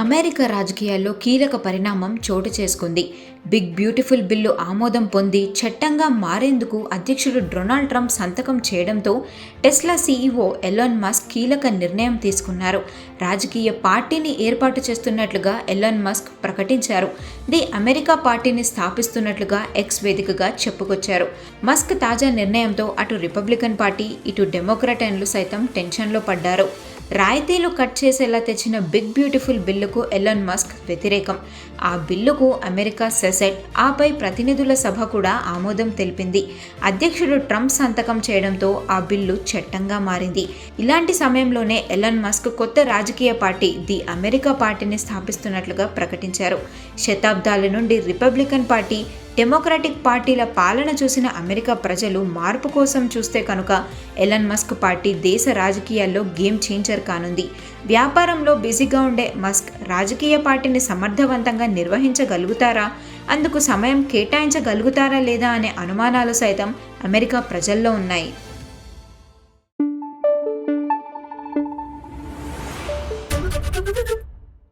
America రాజకీయాల్లో కీలక పరిణామం చోటు చేసుకుంది. బిగ్ బ్యూటిఫుల్ బిల్లు ఆమోదం పొంది చట్టంగా మారేందుకు అధ్యక్షుడు డొనాల్డ్ ట్రంప్ సంతకం చేయడంతో టెస్లా సీఈఓ ఎలాన్ మస్క్ కీలక నిర్ణయం తీసుకున్నారు. రాజకీయ పార్టీని ఏర్పాటు చేస్తున్నట్లుగా ఎలాన్ మస్క్ ప్రకటించారు. ది అమెరికా పార్టీని స్థాపిస్తున్నట్లుగా ఎక్స్ వేదికగా చెప్పుకొచ్చారు. మస్క్ తాజా నిర్ణయంతో అటు రిపబ్లికన్ పార్టీ ఇటు డెమోక్రటైన్లు సైతం టెన్షన్లో పడ్డారు. రాయితీలు కట్ చేసేలా తెచ్చిన బిగ్ బ్యూటిఫుల్ బిల్లుకు ఎలాన్ మస్క్ వ్యతిరేకం. ఆ బిల్లుకు అమెరికా సెసెట్ ఆపై ప్రతినిధుల సభ కూడా ఆమోదం తెలిపింది. అధ్యక్షుడు ట్రంప్ సంతకం చేయడంతో ఆ బిల్లు చట్టంగా మారింది. ఇలాంటి సమయంలోనే ఎలాన్ మస్క్ కొత్త రాజకీయ పార్టీ ది అమెరికా పార్టీని స్థాపిస్తున్నట్లుగా ప్రకటించారు. శతాబ్దాల నుండి రిపబ్లికన్ పార్టీ డెమోక్రాటిక్ పార్టీల పాలన చూసిన అమెరికా ప్రజలు మార్పు కోసం చూస్తే కనుక ఎలన్ మస్క్ పార్టీ దేశ రాజకీయాల్లో గేమ్ చేంజర్ కానుంది వ్యాపారంలో బిజీగా ఉండే మస్క్ రాజకీయ పార్టీని సమర్థవంతంగా నిర్వహించగలుగుతారా అందుకు సమయం కేటాయించగలుగుతారా లేదా అనే అనుమానాలు సైతం అమెరికా ప్రజల్లో ఉన్నాయి